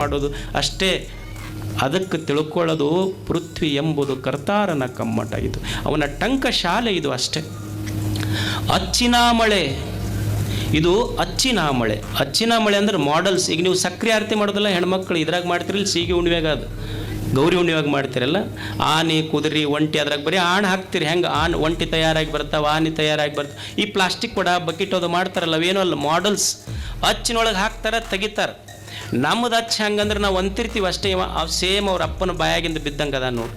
ಮಾಡೋದು ಅಷ್ಟೇ ಅದಕ್ಕೆ ತಿಳ್ಕೊಳ್ಳೋದು ಪೃಥ್ವಿ ಎಂಬುದು ಕರ್ತಾರನ ಕಮ್ಮಟ ಇದು. ಅವನ ಟಂಕ ಶಾಲೆ ಇದು ಅಷ್ಟೇ. ಅಚ್ಚಿನ ಮಳೆ. ಇದು ಅಚ್ಚಿನ ಮಳೆ. ಅಚ್ಚಿನ ಮಳೆ ಅಂದ್ರೆ ಮಾಡಲ್ಸ್ ಈಗ ನೀವು ಸಕ್ರಿಯ ಆರತಿ ಮಾಡೋದಲ್ಲ, ಹೆಣ್ಮಕ್ಳು ಇದ್ರಾಗ ಮಾಡ್ತಿರಲ್ಲ, ಸೀಗೆ ಉಣ್ವೆಗ ಅದು. ಗೌರಿ ಹುಣ್ಣಿವಾಗ ಮಾಡ್ತಿರಲ್ಲ. ಆನೆ, ಕುದುರೆ, ಒಂಟಿ ಅದ್ರಾಗ ಬರೀ ಆಣ್ ಹಾಕ್ತಿರಿ. ಹೆಂಗೆ ಆನ್ ಒಂಟಿ ತಯಾರಾಗಿ ಬರ್ತಾವೆ, ಆನೆ ತಯಾರಾಗಿ ಬರ್ತಾವೆ. ಈ ಪ್ಲಾಸ್ಟಿಕ್ ಕೊಡ ಬಕೆಟ್ ಅದು ಮಾಡ್ತಾರಲ್ಲ, ಅವೇನೋ ಅಲ್ಲ. ಮಾಡಲ್ಸ್ ಅಚ್ಚಿನೊಳಗೆ ಹಾಕ್ತಾರೆ, ತೆಗಿತಾರೆ. ನಮ್ಮದು ಅಚ್ಚ ಹಂಗಂದ್ರೆ ನಾವು ಅಂತಿರ್ತೀವಿ ಅಷ್ಟೇ ಸೇಮ್ ಅವ್ರ ಅಪ್ಪನ ಬಾಯಾಗಿಂದ ಬಿದ್ದಂಗೆ ಅದ ನೋಡಿ.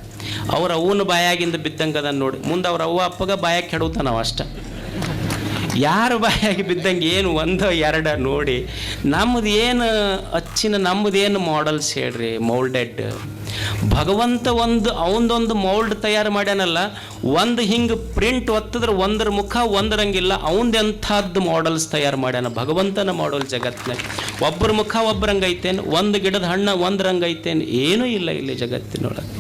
ಅವ್ರ ಅವ್ವನ ಬಾಯಾಗಿಂದ ಬಿದ್ದಂಗೆ ಅದ ನೋಡಿ. ಮುಂದೆ ಅವ್ರ ಅವ್ವ ಅಪ್ಪಗ ಬಾಯಾಗಿ ಕೆಡುತ್ತ ನಾವು ಅಷ್ಟೇ. ಯಾರ ಬಾಯಾಗಿ ಬಿದ್ದಂಗೆ ಏನು ಒಂದು ಎರಡ ನೋಡಿ. ನಮ್ಮದು ಏನು ಅಚ್ಚಿನ ನಮ್ಮದು ಏನು ಮಾಡೆಲ್ಸ್ ಹೇಳ್ರಿ ಮೌಲ್ಡೆಡ್ ಭಗವಂತ ಒಂದು ಅವನದೊಂದು ಮೌಲ್ಡ್ ತಯಾರು ಮಾಡ್ಯಾನಲ್ಲ, ಒಂದು ಹಿಂಗೆ ಪ್ರಿಂಟ್ ಒತ್ತಿದ್ರೆ ಒಂದರ ಮುಖ ಒಂದರಂಗಿಲ್ಲ ಅವನದು ಎಂಥದ್ದು ಮಾಡೆಲ್ಸ್ ತಯಾರು ಮಾಡ್ಯಾನ. ಭಗವಂತನ ಮಾಡಲ್ ಜಗತ್ತಿನಾಗ ಒಬ್ಬರ ಮುಖ ಒಬ್ಬರಂಗೈತೇನು, ಒಂದು ಗಿಡದ ಹಣ್ಣು ಒಂದರಂಗೈತೇನು, ಏನೂ ಇಲ್ಲ ಇಲ್ಲಿ ಜಗತ್ತಿನೊಳಗೆ.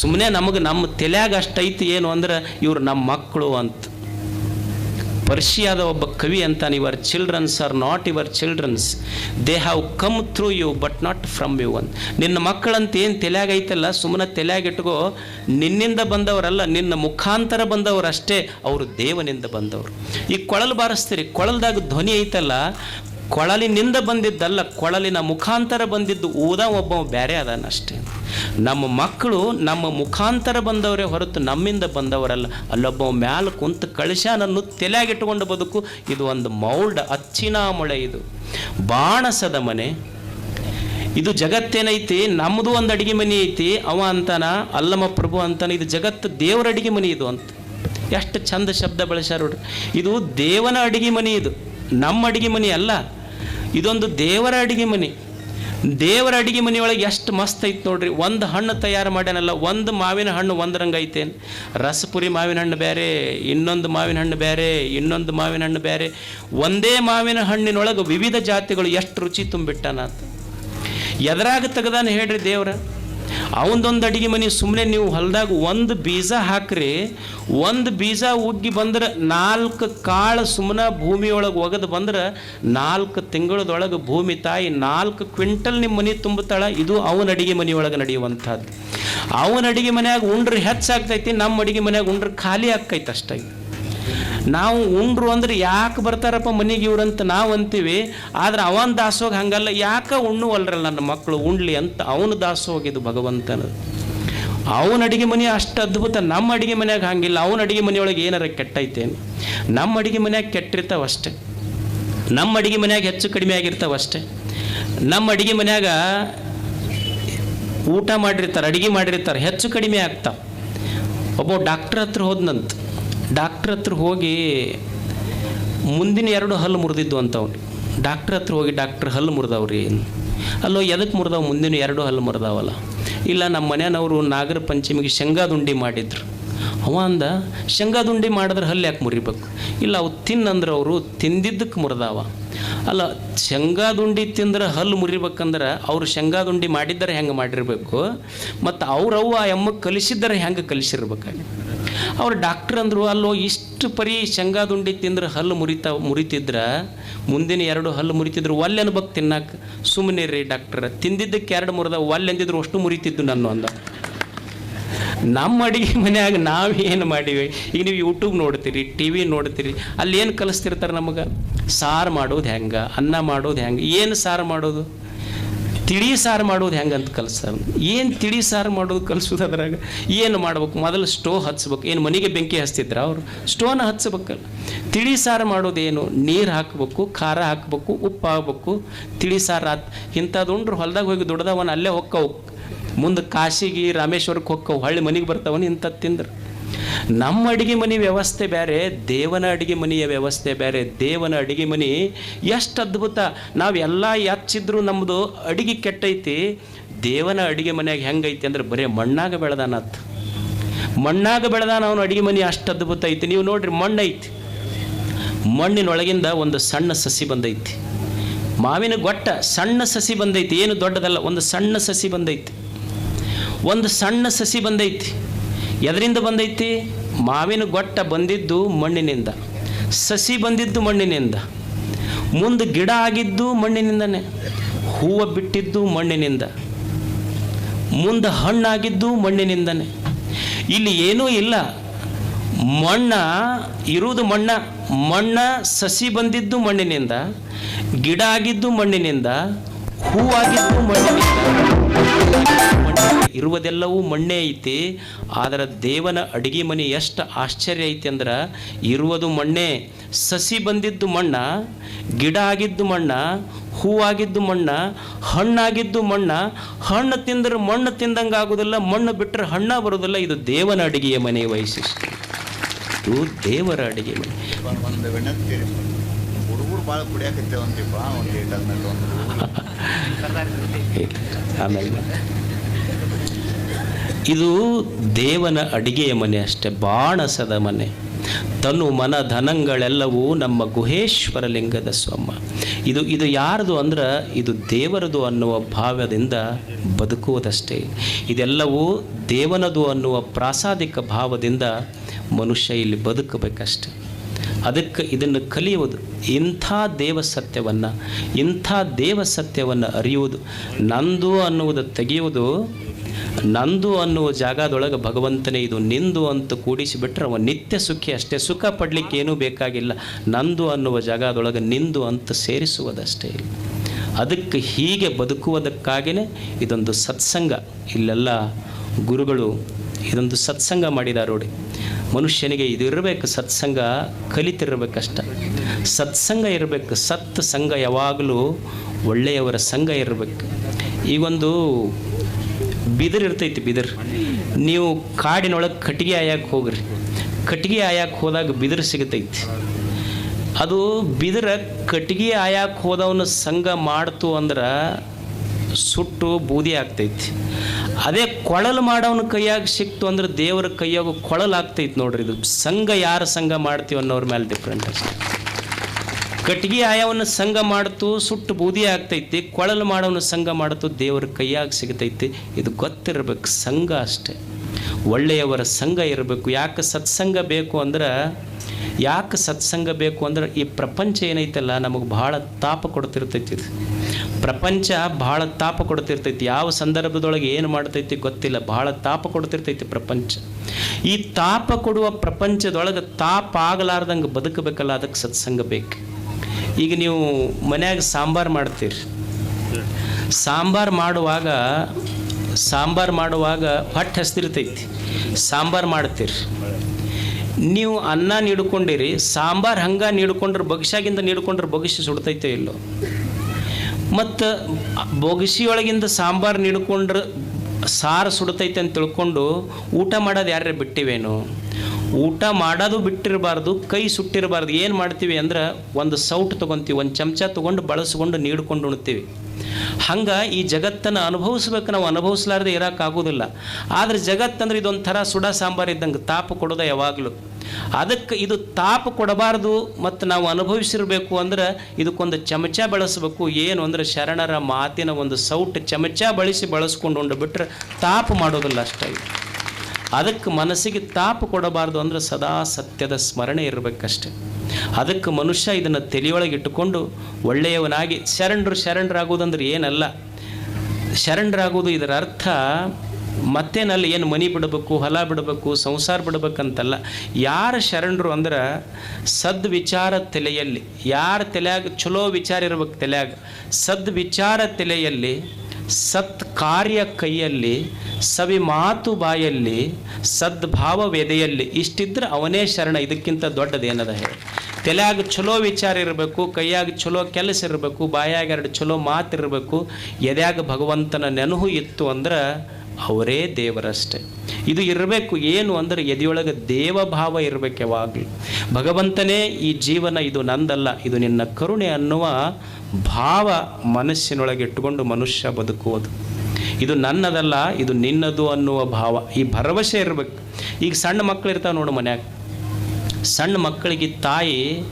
ಸುಮ್ಮನೆ ನಮಗೆ ನಮ್ಮ ತಲೆಯಾಗ ಅಷ್ಟೈತಿ ಏನು ಅಂದ್ರೆ ಇವ್ರು ನಮ್ಮ ಮಕ್ಕಳು ಅಂತ. ಪರ್ಷಿಯಾದ ಒಬ್ಬ ಕವಿ ಅಂತಾನೆ your childrens are not your childrens they have come through you but not from you one ನಿನ್ನ ಮಕ್ಕಳಂತ ಏನು ತಲೆಯಾಗೈತಲ್ಲ, ಸುಮ್ಮನೆ ತಲೆಯಾಗಿಟ್ಕೋ, ನಿನ್ನಿಂದ ಬಂದವರಲ್ಲ, ನಿನ್ನ ಮುಖಾಂತರ ಬಂದವರಷ್ಟೇ ಅವರು ದೇವನಿಂದ ಬಂದವರು. ಈ ಕೊಳಲು ಬಾರಿಸ್ತೀರಿ, ಕೊಳಲ್ದಾಗ ಧ್ವನಿ ಐತಲ್ಲ, ಕೊಳಲಿನಿಂದ ಬಂದಿದ್ದಲ್ಲ, ಕೊಳಲಿನ ಮುಖಾಂತರ ಬಂದಿದ್ದು ಊದ ಒಬ್ಬ ಬ್ಯಾರೆ ಅದಾನಷ್ಟೇ ನಮ್ಮ ಮಕ್ಕಳು ನಮ್ಮ ಮುಖಾಂತರ ಬಂದವರೇ ಹೊರತು ನಮ್ಮಿಂದ ಬಂದವರಲ್ಲ. ಅಲ್ಲೊಬ್ಬ ಮ್ಯಾಲ ಕುಂತು ಕಳಶಾನನ್ನು ತಲೆಯಾಗಿಟ್ಟುಕೊಂಡು ಬದುಕು. ಇದು ಒಂದು ಮೌಲ್ಡ್ ಅಚ್ಚಿನ ಮೊಳೆ ಇದು. ಬಾಣಸದ ಮನೆ. ಇದು ಜಗತ್ತೇನೈತಿ? ನಮ್ಮದು ಒಂದು ಅಡಿಗೆ ಮನೆ ಐತಿ. ಅವ ಅಂತಾನ ಅಲ್ಲಮ ಪ್ರಭು ಅಂತಾನ, ಇದು ಜಗತ್ತು ದೇವರ ಅಡಿಗೆ ಮನೆ ಇದು ಅಂತ. ಎಷ್ಟು ಚಂದ ಶಬ್ದ ಬಳಸ್ಯಾರ ನೋಡ್ರಿ. ಇದು ದೇವನ ಅಡಿಗೆ ಮನೆ ಇದು. ನಮ್ಮ ಅಡಿಗೆ ಮನೆ ಅಲ್ಲ. ಇದೊಂದು ದೇವರ ಅಡಿಗೆ ಮನೆ. ದೇವರ ಅಡಿಗೆ ಮನೆಯೊಳಗೆ ಎಷ್ಟು ಮಸ್ತ್ ಐತೆ ನೋಡ್ರಿ. ಒಂದು ಹಣ್ಣು ತಯಾರು ಮಾಡ್ಯಾನಲ್ಲ, ಒಂದು ಮಾವಿನ ಹಣ್ಣು ಒಂದು ರಂಗ ಐತೇನು. ರಸಪುರಿ ಮಾವಿನ ಹಣ್ಣು ಬೇರೆ ಇನ್ನೊಂದು ಮಾವಿನ ಹಣ್ಣು ಬೇರೆ ಇನ್ನೊಂದು ಮಾವಿನ ಹಣ್ಣು ಬೇರೆ ಒಂದೇ ಮಾವಿನ ಹಣ್ಣಿನೊಳಗೆ ವಿವಿಧ ಜಾತಿಗಳು ಎಷ್ಟು ರುಚಿ ತುಂಬಿಟ್ಟಾನ ಎದ್ರಾಗ ತೆಗ್ದಾನ ಹೇಳ್ರಿ ದೇವ್ರ? ಅವನದೊಂದು ಅಡಿಗೆ ಮನೆ ಸುಮ್ಮನೆ ನೀವು ಹೊಲದಾಗ ಒಂದು ಬೀಜ ಹಾಕ್ರಿ, ಒಂದು ಬೀಜ ಉಗ್ಗಿ ಬಂದ್ರೆ ನಾಲ್ಕು ಕಾಳು ಸುಮ್ಮನೆ ಭೂಮಿಯೊಳಗೆ ಒಗೆದು ಬಂದ್ರೆ ನಾಲ್ಕು ತಿಂಗಳದೊಳಗೆ ಭೂಮಿ ತಾಯಿ ನಾಲ್ಕು ಕ್ವಿಂಟಲ್ ನಿಮ್ಮ ಮನೆ ತುಂಬುತ್ತಾಳೆ ಇದು ಅವನ ಅಡಿಗೆ ಮನೆಯೊಳಗೆ ನಡೆಯುವಂಥದ್ದು. ಅವನ ಅಡಿಗೆ ಮನೆಯಾಗ ಉಂಡ್ರೆ ಹೆಚ್ಚಾಗ್ತೈತಿ ನಮ್ಮ ಅಡಿಗೆ ಮನೆಯಾಗ ಉಂಡ್ರೆ ಖಾಲಿ ಆಕ್ಕೈತೆ ಅಷ್ಟೇ. ನಾವು ಉಂಡ್ರು ಅಂದ್ರೆ ಯಾಕೆ ಬರ್ತಾರಪ್ಪ ಮನೆಗೆ ಇವ್ರಂತ ನಾವು ಅಂತೀವಿ. ಆದ್ರೆ ಅವನ ದಾಸೋಗ ಹಂಗಲ್ಲ. ಯಾಕೆ ಉಣ್ಣುವಲ್ರಲ್ಲ ನನ್ನ ಮಕ್ಕಳು ಉಣ್ಲಿ ಅಂತ ಅವನ ದಾಸೋಗ ಇದು ಭಗವಂತನ. ಅವನ ಅಡಿಗೆ ಮನೆ ಅಷ್ಟು ಅದ್ಭುತ. ನಮ್ಮ ಅಡಿಗೆ ಮನೆಯಾಗ ಹಂಗಿಲ್ಲ. ಅವನ ಅಡಿಗೆ ಮನೆಯೊಳಗೆ ಏನಾರ ಕೆಟ್ಟೈತೇನು? ನಮ್ಮ ಅಡಿಗೆ ಮನೆಯಾಗ ಕೆಟ್ಟಿರ್ತಾವ ಅಷ್ಟೇ. ನಮ್ಮ ಅಡಿಗೆ ಮನೆಯಾಗ ಹೆಚ್ಚು ಕಡಿಮೆ ಆಗಿರ್ತಾವ ಅಷ್ಟೇ. ನಮ್ಮ ಅಡಿಗೆ ಮನೆಯಾಗ ಊಟ ಮಾಡಿರ್ತಾರೆ, ಅಡಿಗೆ ಮಾಡಿರ್ತಾರೆ, ಹೆಚ್ಚು ಕಡಿಮೆ ಆಗ್ತಾವ. ಒಬ್ಬ ಡಾಕ್ಟ್ರ್ ಹತ್ರ ಹೋದ್ನಂತ. ಡಾಕ್ಟ್ರ್ ಹತ್ರ ಹೋಗಿ ಮುಂದಿನ ಎರಡು ಹಲ್ಲು ಮುರಿದಿದ್ದು ಅಂತ ಅವ್ನು ಡಾಕ್ಟ್ರ್ ಹತ್ರ ಹೋಗಿ ಡಾಕ್ಟ್ರ್ ಹಲ್ಲು ಮುರಿದವ್ರಿ. ಅಲ್ಲೋ ಎದಕ್ಕೆ ಮುರಿದವು ಮುಂದಿನ ಎರಡು ಹಲ್ಲು ಮುರಿದಾವಲ್ಲ? ಇಲ್ಲ ನಮ್ಮ ಮನೆಯವರು ನಾಗರ ಪಂಚಮಿಗೆ ಶೇಂಗಾದುಂಡಿ ಮಾಡಿದ್ರು. ಅವ ಅಂದ, ಶೇಂಗಾದುಂಡಿ ಮಾಡಿದ್ರೆ ಹಲ್ಲು ಯಾಕೆ ಮುರಿಬೇಕು? ಇಲ್ಲ, ಅವು ತಿನ್ನಂದ್ರೆ ಅವರು ತಿಂದಿದ್ದಕ್ಕೆ ಮುರಿದಾವ. ಅಲ್ಲ, ಶೇಂಗಾದುಂಡಿ ತಿಂದ್ರೆ ಹಲ್ಲು ಮುರಿಬೇಕಂದ್ರೆ ಅವ್ರು ಶೇಂಗಾದುಂಡಿ ಮಾಡಿದ್ದಾರೆ ಹೆಂಗೆ ಮಾಡಿರಬೇಕು? ಮತ್ತು ಅವ್ರವ್ವ ಎಮ್ಮಕ್ಕೆ ಕಲಿಸಿದ್ದಾರೆ ಹೆಂಗೆ ಕಲಿಸಿರ್ಬೇಕಾಗಿ ಅವ್ರು ಡಾಕ್ಟ್ರ್ ಅಂದರು, ಅಲ್ಲೋ, ಇಷ್ಟು ಪರಿ ಶೇಂಗಾದುಂಡಿ ತಿಂದ್ರೆ ಹಲ್ಲು ಮುರಿತಾ, ಮುರಿತಿದ್ರ? ಮುಂದಿನ ಎರಡು ಹಲ್ಲು ಮುರಿತಿದ್ರು, ಒಲ್ಲೆ ಅನ್ಬೇಕು ತಿನ್ನಕ್ಕೆ ಸುಮ್ಮನೆ ರೀ ಡಾಕ್ಟ್ರ, ತಿಂದಿದ್ದಕ್ಕೆ ಎರಡು ಮುರಿದ, ಒಲ್ಲೆ ಅಂದಿದ್ರು ಅಷ್ಟು ಮುರಿತಿದ್ದು ನಾನು ಅಂದ. ನಮ್ಮ ಅಡಿಗೆ ಮನೆಯಾಗ ನಾವೇನು ಮಾಡೀವಿ? ಈಗ ನೀವು ಯೂಟ್ಯೂಬ್ ನೋಡ್ತೀರಿ ಟಿ ವಿ ನೋಡ್ತೀರಿ, ಅಲ್ಲಿ ಏನು ಕಲಿಸ್ತಿರ್ತಾರೆ ನಮಗೆ? ಸಾರು ಮಾಡೋದು ಹೆಂಗೆ? ಅನ್ನ ಮಾಡೋದು ಹೆಂಗೆ? ಏನು ಸಾರು ಮಾಡೋದು? ತಿಳಿ ಸಾರು ಮಾಡೋದು ಹೆಂಗಂತ ಕಲಿಸ್ತಾರ ಏನು ತಿಳಿ ಸಾರು ಮಾಡೋದು ಕಲಿಸೋದು ಅದ್ರಾಗ? ಏನು ಮಾಡ್ಬೇಕು? ಮೊದಲು ಸ್ಟೋವ್ ಹಚ್ಬೇಕು. ಏನು ಮನೆಗೆ ಬೆಂಕಿ ಹಚ್ತಿದ್ರ ಅವರು? ಸ್ಟೋವ್ನ ಹಚ್ಚಬೇಕಲ್ಲ ತಿಳಿ ಸಾರು ಮಾಡೋದೇನು? ನೀರು ಹಾಕಬೇಕು, ಖಾರ ಹಾಕಬೇಕು, ಉಪ್ಪು ಹಾಕಬೇಕು. ತಿಳಿ ಸಾರು ಆತ್ ಇಂಥದ್ದು ಉಂಡ್ರೆ ಹೊಲ್ದಾಗ ಹೋಗಿ ದುಡ್ದವನ ಅಲ್ಲೇ ಹೊಕ್ಕವು. ಮುಂದೆ ಕಾಶಿಗೆ ರಾಮೇಶ್ವರಕ್ಕೆ ಹೊಕ್ಕವು. ಹಳ್ಳಿ ಮನೆಗೆ ಬರ್ತಾವನು ಇಂಥದ್ದು ತಿಂದ್ರೆ. ನಮ್ಮ ಅಡುಗೆ ಮನೆ ವ್ಯವಸ್ಥೆ ಬೇರೆ, ದೇವನ ಅಡುಗೆ ಮನೆಯ ವ್ಯವಸ್ಥೆ ಬೇರೆ, ದೇವನ ಅಡುಗೆ ಮನೆ ಎಷ್ಟು ಅದ್ಭುತ. ನಾವು ಎಲ್ಲ ಎಚ್ಚಿದ್ರು ನಮ್ಮದು ಅಡುಗೆ ಕೆಟ್ಟೈತಿ. ದೇವನ ಅಡುಗೆ ಮನೆಯಾಗ ಹೆಂಗೈತಿ ಅಂದ್ರೆ ಬರೀ ಮಣ್ಣಾಗ ಬೆಳೆದಾನತ್ ಮಣ್ಣಾಗ ಬೆಳೆದಾನ ಅವನು ಅಡುಗೆ ಮನೆ ಅಷ್ಟು ಅದ್ಭುತ ಐತಿ. ನೀವು ನೋಡ್ರಿ ಮಣ್ಣು ಐತಿ. ಮಣ್ಣಿನೊಳಗಿಂದ ಒಂದು ಸಣ್ಣ ಸಸಿ ಬಂದೈತಿ. ಮಾವಿನ ಗೊಟ್ಟ ಸಣ್ಣ ಸಸಿ ಬಂದೈತಿ. ಏನು ದೊಡ್ಡದಲ್ಲ, ಒಂದು ಸಣ್ಣ ಸಸಿ ಬಂದೈತಿ. ಒಂದು ಸಣ್ಣ ಸಸಿ ಬಂದೈತಿ. ಎದರಿಂದ ಬಂದೈತಿ? ಮಾವಿನ ಗೊಟ್ಟ ಬಂದಿದ್ದು ಮಣ್ಣಿನಿಂದ. ಸಸಿ ಬಂದಿದ್ದು ಮಣ್ಣಿನಿಂದ. ಮುಂದೆ ಗಿಡ ಆಗಿದ್ದು ಮಣ್ಣಿನಿಂದನೇ. ಹೂವು ಬಿಟ್ಟಿದ್ದು ಮಣ್ಣಿನಿಂದ. ಮುಂದೆ ಹಣ್ಣಾಗಿದ್ದು ಮಣ್ಣಿನಿಂದನೇ. ಇಲ್ಲಿ ಏನೂ ಇಲ್ಲ. ಮಣ್ಣ ಇರುವುದು ಮಣ್ಣ. ಮಣ್ಣ ಸಸಿ ಬಂದಿದ್ದು ಮಣ್ಣಿನಿಂದ. ಗಿಡ ಆಗಿದ್ದು ಮಣ್ಣಿನಿಂದ. ಹೂವಾಗಿದ್ದು ಮಣ್ಣಿನಿಂದ. ಇರುವುದೆಲ್ಲವೂ ಮಣ್ಣೇ ಐತಿ, ಆದರೆ ದೇವನ ಅಡಿಗೆ ಮನೆ ಎಷ್ಟು ಆಶ್ಚರ್ಯ ಐತಿ ಅಂದ್ರೆ, ಇರುವುದು ಮಣ್ಣೆ. ಸಸಿ ಬಂದಿದ್ದು ಮಣ್ಣ, ಗಿಡ ಆಗಿದ್ದು ಮಣ್ಣ, ಹೂವಾಗಿದ್ದು ಮಣ್ಣ, ಹಣ್ಣಾಗಿದ್ದು ಮಣ್ಣ, ಹಣ್ಣು ತಿಂದ್ರೆ ಮಣ್ಣು ತಿಂದಂಗೆ ಆಗೋದಿಲ್ಲ, ಮಣ್ಣು ಬಿಟ್ಟರೆ ಹಣ್ಣ ಬರೋದಿಲ್ಲ, ಇದು ದೇವನ ಅಡಿಗೆಯ ಮನೆ ವೈಶಿಷ್ಟ್ಯ. ಇದು ದೇವರ ಅಡಿಗೆ ಮನೆ. ಆಮೇಲೆ ಇದು ದೇವನ ಅಡಿಗೆಯ ಮನೆ ಅಷ್ಟೆ, ಬಾಣಸದ ಮನೆ. ತನು ಮನ ಧನಗಳೆಲ್ಲವೂ ನಮ್ಮ ಗುಹೇಶ್ವರ ಲಿಂಗದ ಸ್ವಮ್ಮ. ಇದು ಇದು ಯಾರದು ಅಂದ್ರೆ ಇದು ದೇವರದು ಅನ್ನುವ ಭಾವದಿಂದ ಬದುಕುವುದಷ್ಟೇ. ಇದೆಲ್ಲವೂ ದೇವನದು ಅನ್ನುವ ಪ್ರಾಸಾದಿಕ ಭಾವದಿಂದ ಮನುಷ್ಯ ಇಲ್ಲಿ ಬದುಕಬೇಕಷ್ಟೆ. ಅದಕ್ಕೆ ಇದನ್ನು ಕಲಿಯುವುದು. ಇಂಥ ದೇವ ಸತ್ಯವನ್ನು, ಇಂಥ ದೇವ ಸತ್ಯವನ್ನು ಅರಿಯುವುದು. ನಂದು ಅನ್ನುವುದು ತೆಗೆಯುವುದು, ನಂದು ಅನ್ನುವ ಜಾಗದೊಳಗೆ ಭಗವಂತನೇ ಇದು. ನಿಂದು ಅಂತ ಕೂಡಿಸಿಬಿಟ್ರೆ ಅವ ನಿತ್ಯ ಸುಖಿ, ಅಷ್ಟೇ ಸುಖ ಪಡಲಿಕ್ಕೆ ಏನೂ ಬೇಕಾಗಿಲ್ಲ. ನಂದು ಅನ್ನುವ ಜಾಗದೊಳಗೆ ನಿಂದು ಅಂತ ಸೇರಿಸುವುದಷ್ಟೇ. ಅದಕ್ಕೆ ಹೀಗೆ ಬದುಕುವುದಕ್ಕಾಗಿಯೇ ಇದೊಂದು ಸತ್ಸಂಗ. ಇಲ್ಲೆಲ್ಲ ಗುರುಗಳು ಇದೊಂದು ಸತ್ಸಂಗ ಮಾಡಿದಾರೋಡಿ ಮನುಷ್ಯನಿಗೆ ಇದು ಇರಬೇಕು, ಸತ್ಸಂಗ ಕಲಿತಿರ್ಬೇಕಷ್ಟ. ಸತ್ಸಂಗ ಇರಬೇಕು, ಸತ್ ಸಂಘ ಯಾವಾಗಲೂ ಒಳ್ಳೆಯವರ ಸಂಘ ಇರಬೇಕು. ಈಗೊಂದು ಬಿದಿರು ಇರ್ತೈತಿ ಬಿದಿರು. ನೀವು ಕಾಡಿನೊಳಗೆ ಕಟ್ಟಿಗೆ ಆಯಾಕೆ ಹೋಗ್ರಿ. ಕಟ್ಟಿಗೆ ಆಯಾಕೆ ಹೋದಾಗ ಬಿದಿರು ಸಿಗತೈತಿ. ಅದು ಬಿದಿರ ಕಟ್ಟಿಗೆ ಆಯಾಕೆ ಹೋದವನ ಸಂಘ ಮಾಡ್ತು ಅಂದ್ರೆ ಸುಟ್ಟು ಬೂದಿ ಆಗ್ತೈತಿ. ಅದೇ ಕೊಳಲು ಮಾಡೋವನ ಕೈಯಾಗ ಸಿಕ್ತು ಅಂದ್ರೆ ದೇವರ ಕೈಯಾಗ ಕೊಳಲು ಆಗ್ತೈತೆ ನೋಡ್ರಿ ಇದು. ಸಂಘ ಯಾರ ಸಂಘ ಮಾಡ್ತೀವಿ ಅನ್ನೋರ ಮೇಲೆ ಡಿಫ್ರೆಂಟ್ ಅಷ್ಟೇ. ಕಟ್ಟಿಗೆ ಆಯವನ್ನು ಸಂಘ ಮಾಡ್ತು, ಸುಟ್ಟು ಬೂದಿ ಆಗ್ತೈತಿ, ಕೊಳಲು ಮಾಡೋವನ ಸಂಘ ಮಾಡ್ತು, ದೇವರ ಕೈಯಾಗ ಸಿಗತೈತಿ. ಇದು ಗೊತ್ತಿರಬೇಕು, ಸಂಘ ಅಷ್ಟೇ. ಒಳ್ಳೆಯವರ ಸಂಘ ಇರಬೇಕು. ಯಾಕೆ ಸತ್ಸಂಗ ಬೇಕು ಅಂದ್ರೆ, ಯಾಕೆ ಸತ್ಸಂಗ ಬೇಕು ಅಂದ್ರೆ ಈ ಪ್ರಪಂಚ ಏನೈತಲ್ಲ, ನಮಗೆ ಭಾಳ ತಾಪ ಕೊಡ್ತಿರ್ತೈತಿ ಇದು. ಪ್ರಪಂಚ ಭಾಳ ತಾಪ ಕೊಡ್ತಿರ್ತೈತಿ. ಯಾವ ಸಂದರ್ಭದೊಳಗೆ ಏನು ಮಾಡ್ತೈತಿ ಗೊತ್ತಿಲ್ಲ. ಭಾಳ ತಾಪ ಕೊಡ್ತಿರ್ತೈತಿ ಪ್ರಪಂಚ. ಈ ತಾಪ ಕೊಡುವ ಪ್ರಪಂಚದೊಳಗೆ ತಾಪ ಆಗಲಾರ್ದಂಗೆ ಬದುಕಬೇಕಲ್ಲ, ಅದಕ್ಕೆ ಸತ್ಸಂಗ ಬೇಕು. ಈಗ ನೀವು ಮನ್ಯಾಗ ಸಾಂಬಾರು ಮಾಡ್ತೀರಿ. ಸಾಂಬಾರು ಮಾಡುವಾಗ ಸಾಂಬಾರು ಮಾಡುವಾಗ ಹೊಟ್ಟೆ ಹಸ್ತಿರ್ತೈತಿ. ಸಾಂಬಾರು ಮಾಡ್ತೀರಿ. ನೀವು ಅನ್ನ ನೀಡ್ಕೊಂಡಿರಿ. ಸಾಂಬಾರು ಹಂಗೆ ನೀಡ್ಕೊಂಡ್ರೆ ಬಗ್ಸಾಗಿಂದ ನೀಡ್ಕೊಂಡ್ರೆ ಬಗ್ಸಿ ಸುಡ್ತೈತೆ ಇಲ್ಲೋ. ಮತ್ತು ಬೊಗಸಿಯೊಳಗಿಂದ ಸಾಂಬಾರು ನೀಡ್ಕೊಂಡ್ರೆ ಸಾರು ಸುಡ್ತೈತೆ ಅಂತ ತಿಳ್ಕೊಂಡು ಊಟ ಮಾಡೋದು ಯಾರ್ಯಾರು ಬಿಟ್ಟಿವೇನು? ಊಟ ಮಾಡೋದು ಬಿಟ್ಟಿರಬಾರ್ದು, ಕೈ ಸುಟ್ಟಿರಬಾರ್ದು, ಏನು ಮಾಡ್ತೀವಿ ಅಂದ್ರೆ ಒಂದು ಸೌಟ್ ತೊಗೊತೀವಿ, ಒಂದು ಚಮಚ ತೊಗೊಂಡು ಬಳಸ್ಕೊಂಡು ನೀಡ್ಕೊಂಡು ಉಣ್ತೀವಿ. ಹಂಗೆ ಈ ಜಗತ್ತನ್ನು ಅನುಭವಿಸ್ಬೇಕು ನಾವು ಅನುಭವಿಸ್ಲಾರ್ದೆ ಇರೋಕ್ಕಾಗೋದಿಲ್ಲ ಆದರೆ ಜಗತ್ತಂದ್ರೆ ಇದೊಂಥರ ಸುಡ ಸಾಂಬಾರು ಇದ್ದಂಗೆ, ತಾಪ ಕೊಡೋದೆ ಯಾವಾಗಲೂ. ಅದಕ್ಕೆ ಇದು ತಾಪ ಕೊಡಬಾರ್ದು ಮತ್ತು ನಾವು ಅನುಭವಿಸಿರಬೇಕು ಅಂದ್ರೆ ಇದಕ್ಕೊಂದು ಚಮಚ ಬಳಸಬೇಕು. ಏನು ಅಂದ್ರೆ ಶರಣರ ಮಾತಿನ ಒಂದು ಸೌಟ್ ಚಮಚ ಬಳಸಿ ಬಳಸ್ಕೊಂಡು ಉಂಡು ಬಿಟ್ಟರೆ ತಾಪ ಮಾಡೋದಿಲ್ಲ ಅಷ್ಟೇ. ಅದಕ್ಕೆ ಮನಸ್ಸಿಗೆ ತಾಪ ಕೊಡಬಾರ್ದು ಅಂದ್ರೆ ಸದಾ ಸತ್ಯದ ಸ್ಮರಣೆ ಇರಬೇಕಷ್ಟೆ. ಅದಕ್ಕೆ ಮನುಷ್ಯ ಇದನ್ನು ತಲೆಯೊಳಗೆ ಇಟ್ಟುಕೊಂಡು ಒಳ್ಳೆಯವನಾಗಿ ಶರಣರು ಶರಣರಾಗುವುದಂದ್ರೆ ಏನಲ್ಲ. ಶರಣರಾಗೋದು ಇದರ ಅರ್ಥ ಮತ್ತೇನಲ್ಲಿ, ಏನು ಮನಿ ಬಿಡಬೇಕು, ಹೊಲ ಬಿಡಬೇಕು, ಸಂಸಾರ ಬಿಡಬೇಕಂತಲ್ಲ. ಯಾರು ಶರಣರು ಅಂದ್ರೆ ಸದ್ವಿಚಾರ ತಲೆಯಲ್ಲಿ, ಯಾರ ತಲೆಯಾಗ ಚಲೋ ವಿಚಾರ ಇರ್ಬೇಕು ತಲೆಯಾಗ, ಸದ್ವಿಚಾರ ತಲೆಯಲ್ಲಿ ಸತ್ ಕಾರ್ಯ ಕೈಯಲ್ಲಿ, ಸವಿ ಮಾತು ಬಾಯಲ್ಲಿ ಸದ್ಭಾವ ವೆದೆಯಲ್ಲಿ ಇಷ್ಟಿದ್ರೆ ಅವನೇ ಶರಣ. ಇದಕ್ಕಿಂತ ದೊಡ್ಡದೇನದ ಹೇಳಿ? ತಲೆಯಾಗ ಚಲೋ ವಿಚಾರ ಇರಬೇಕು, ಕೈಯಾಗ ಚಲೋ ಕೆಲಸ ಇರಬೇಕು, ಬಾಯಾಗ ಎರಡು ಚಲೋ ಮಾತಿರಬೇಕು. ಎದೆಯಾಗ ಭಗವಂತನ ನೆನಹು ಇತ್ತು ಅಂದ್ರೆ ಅವರೇ ದೇವರಷ್ಟೇ. ಇದು ಇರಬೇಕು ಏನು ಅಂದ್ರೆ ಎದೆಯೊಳಗೆ ದೇವಭಾವ ಇರಬೇಕು ಯಾವಾಗಲೂ. ಭಗವಂತನೇ ಈ ಜೀವನ ಇದು ನಂದಲ್ಲ, ಇದು ನಿನ್ನ ಕರುಣೆ ಅನ್ನುವ ಭಾವ ಮನಸ್ಸಿನೊಳಗೆ ಇಟ್ಟುಕೊಂಡು ಮನುಷ್ಯ ಬದುಕುವುದು. ಇದು ನನ್ನದಲ್ಲ, ಇದು ನಿನ್ನದು ಅನ್ನುವ ಭಾವ. ಈ ಭರವಸೆ ಇರಬೇಕು. ಈಗ ಸಣ್ಣ ಮಕ್ಕಳು ಇರ್ತಾವೆ ನೋಡು ಮನ್ಯಾಗ. ಸಣ್ಣ ಮಕ್ಕಳಿಗೆ ತಾಯಿ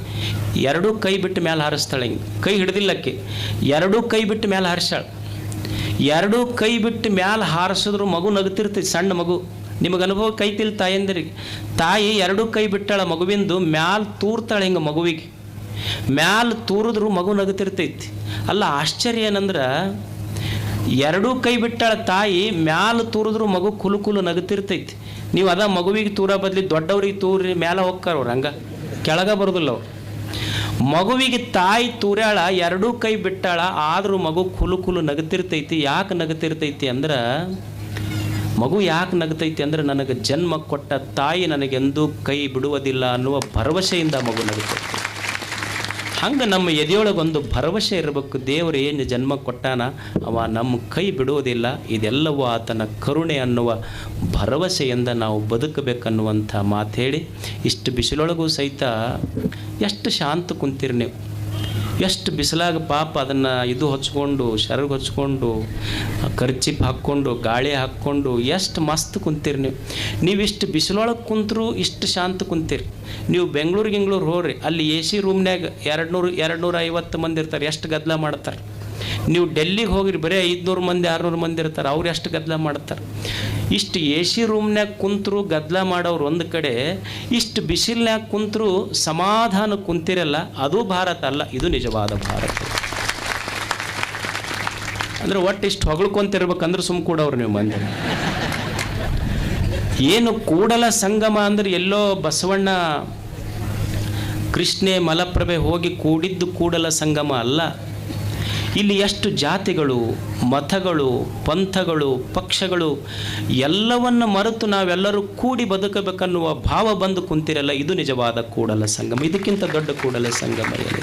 ಎರಡೂ ಕೈ ಬಿಟ್ಟು ಮೇಲೆ ಹಾರಿಸ್ತಾಳೆ ಹಿಂಗೆ. ಕೈ ಹಿಡ್ದಿಲ್ಲಕ್ಕೆ. ಎರಡೂ ಕೈ ಬಿಟ್ಟು ಮೇಲೆ ಹಾರಿಸ್ತಾಳೆ. ಎರಡೂ ಕೈ ಬಿಟ್ಟು ಮ್ಯಾಲ ಹಾರಿಸಿದ್ರು ಮಗು ನಗುತ್ತಿರ್ತೈತಿ ಸಣ್ಣ ಮಗು. ನಿಮಗೆ ಅನುಭವ ಕೈತಿಲ್ ತಾಯಂದಿರಿಗೆ ತಾಯಿ ಎರಡೂ ಕೈ ಬಿಟ್ಟಾಳ ಮಗುವಿಂದು ಮ್ಯಾಲ ತೂರ್ತಾಳೆ ಹಿಂಗೆ ಮಗುವಿಗೆ. ಮ್ಯಾಲ ತೂರಿದ್ರು ಮಗು ನಗುತ್ತಿರ್ತೈತಿ. ಅಲ್ಲ ಆಶ್ಚರ್ಯ ಏನಂದ್ರೆ, ಎರಡೂ ಕೈ ಬಿಟ್ಟಾಳ ತಾಯಿ ಮ್ಯಾಲ ತೂರಿದ್ರು ಮಗು ಕುಲು ಕುಲು ನಗುತ್ತಿರ್ತೈತಿ. ನೀವು ಅದ ಮಗುವಿಗೆ ತೂರ ಬದಲಿ ದೊಡ್ಡವ್ರಿಗೆ ತೂರಿ ಮ್ಯಾಲ ಹೋಗ್ತಾರ ಅವ್ರು ಹಂಗ. ಕೆಳಗ ಬರೋದಿಲ್ಲ ಅವ್ರು. ಮಗುವಿಗೆ ತಾಯಿ ತೂರ್ಯಾಳ ಎರಡೂ ಕೈ ಬಿಟ್ಟಾಳ, ಆದರೂ ಮಗು ಕುಲು ಕುಲು ನಗತಿರ್ತೈತಿ ಯಾಕೆ ನಗತಿರ್ತೈತಿ ಅಂದ್ರೆ, ಮಗು ಯಾಕೆ ನಗತೈತಿ ಅಂದ್ರೆ ನನಗೆ ಜನ್ಮ ಕೊಟ್ಟ ತಾಯಿ ನನಗೆಂದೂ ಕೈ ಬಿಡುವುದಿಲ್ಲ ಅನ್ನುವ ಭರವಸೆಯಿಂದ ಮಗು ನಗುತ್ತೈತಿ ಹಂಗೆ ನಮ್ಮ ಎದೆಯೊಳಗೊಂದು ಭರವಸೆ ಇರಬೇಕು. ದೇವರು ಏನು ಜನ್ಮ ಕೊಟ್ಟಾನ, ಅವ ನಮ್ಮ ಕೈ ಬಿಡುವುದಿಲ್ಲ. ಇದೆಲ್ಲವೂ ಆತನ ಕರುಣೆ ಅನ್ನುವ ಭರವಸೆಯಿಂದ ನಾವು ಬದುಕಬೇಕನ್ನುವಂಥ ಮಾತು ಹೇಳಿ, ಇಷ್ಟು ಬಿಸಿಲೊಳಗೂ ಸಹಿತ ಎಷ್ಟು ಶಾಂತ ಕುಂತೀರಿ ನೀವು? ಎಷ್ಟು ಬಿಸಿಲಾಗ ಪಾಪ ಅದನ್ನು ಇದು ಹಚ್ಕೊಂಡು, ಶರಗ್ ಹಚ್ಕೊಂಡು, ಕರ್ಚಿಪ್ ಹಾಕ್ಕೊಂಡು, ಗಾಳಿ ಹಾಕ್ಕೊಂಡು ಎಷ್ಟು ಮಸ್ತ್ ಕುಂತೀರಿ ನೀವು? ನೀವಿಷ್ಟು ಬಿಸಿಲೊಳಗೆ ಕುಂತರೂ ಇಷ್ಟು ಶಾಂತ ಕುಂತೀರಿ. ನೀವು ಬೆಂಗಳೂರು ಗಿಂಗ್ಳೂರು ಹೋಗ್ರಿ, ಅಲ್ಲಿ ಎ ಸಿ ರೂಮ್ನಾಗ ಎರಡು ನೂರು ಎರಡು ನೂರ ಐವತ್ತು ಮಂದಿ ಇರ್ತಾರೆ, ಎಷ್ಟು ಗದ್ದಲ ಮಾಡ್ತಾರೆ? ನೀವು ಡೆಲ್ಲಿಗೆ ಹೋಗಿರಿ, ಬರೀ ಐದುನೂರು ಮಂದಿ, ಆರುನೂರು ಮಂದಿ ಇರ್ತಾರೆ, ಅವ್ರು ಎಷ್ಟು ಗದ್ದಲ ಮಾಡ್ತಾರೆ? ಇಷ್ಟು ಎ ಸಿ ರೂಮ್ನ್ಯಾಗ ಕುಂತರು ಗದ್ದಲ ಮಾಡೋರು ಒಂದು ಕಡೆ, ಇಷ್ಟು ಬಿಸಿಲ್ನ್ಯಾಗ ಕುಂತರು ಸಮಾಧಾನ ಕುಂತಿರಲ್ಲ, ಅದು ಭಾರತ ಅಲ್ಲ, ಇದು ನಿಜವಾದ ಭಾರತ. ಅಂದ್ರೆ ಒಟ್ಟು ಇಷ್ಟು ಹೊಗಳ್ಕೊಂತಿರ್ಬೇಕಂದ್ರೆ ಸುಮ್ ಕೂಡವ್ರು ನೀವು ಮಂದಿ. ಏನು ಕೂಡಲ ಸಂಗಮ ಅಂದ್ರೆ ಎಲ್ಲೋ ಬಸವಣ್ಣ ಕೃಷ್ಣೆ ಮಲಪ್ರಭೆ ಹೋಗಿ ಕೂಡಿದ್ದು ಕೂಡಲ ಸಂಗಮ ಅಲ್ಲ. ಇಲ್ಲಿ ಎಷ್ಟು ಜಾತಿಗಳು, ಮತಗಳು, ಪಂಥಗಳು, ಪಕ್ಷಗಳು, ಎಲ್ಲವನ್ನು ಮರೆತು ನಾವೆಲ್ಲರೂ ಕೂಡಿ ಬದುಕಬೇಕನ್ನುವ ಭಾವ ಬಂದು ಕುಂತಿರಲ್ಲ, ಇದು ನಿಜವಾದ ಕೂಡಲ ಸಂಗಮ. ಇದಕ್ಕಿಂತ ದೊಡ್ಡ ಕೂಡಲ ಸಂಗಮ ಏನಿದೆ?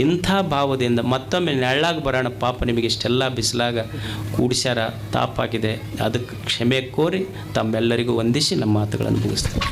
ಇಂಥ ಭಾವದಿಂದ ಮತ್ತೊಮ್ಮೆ ನೆಳ್ಳಾಗ ಬರೋಣ. ಪಾಪ ನಿಮಗೆ ಇಷ್ಟೆಲ್ಲ ಬಿಸಿಲಾಗ ಕೂಡಿಸ್ಯಾರ, ತಾಪಾಗಿದೆ. ಅದಕ್ಕೆ ಕ್ಷಮೆ ಕೋರಿ ತಮ್ಮೆಲ್ಲರಿಗೂ ವಂದಿಸಿ ನಮ್ಮ ಮಾತುಗಳನ್ನು ಮುಗಿಸ್ತಾರೆ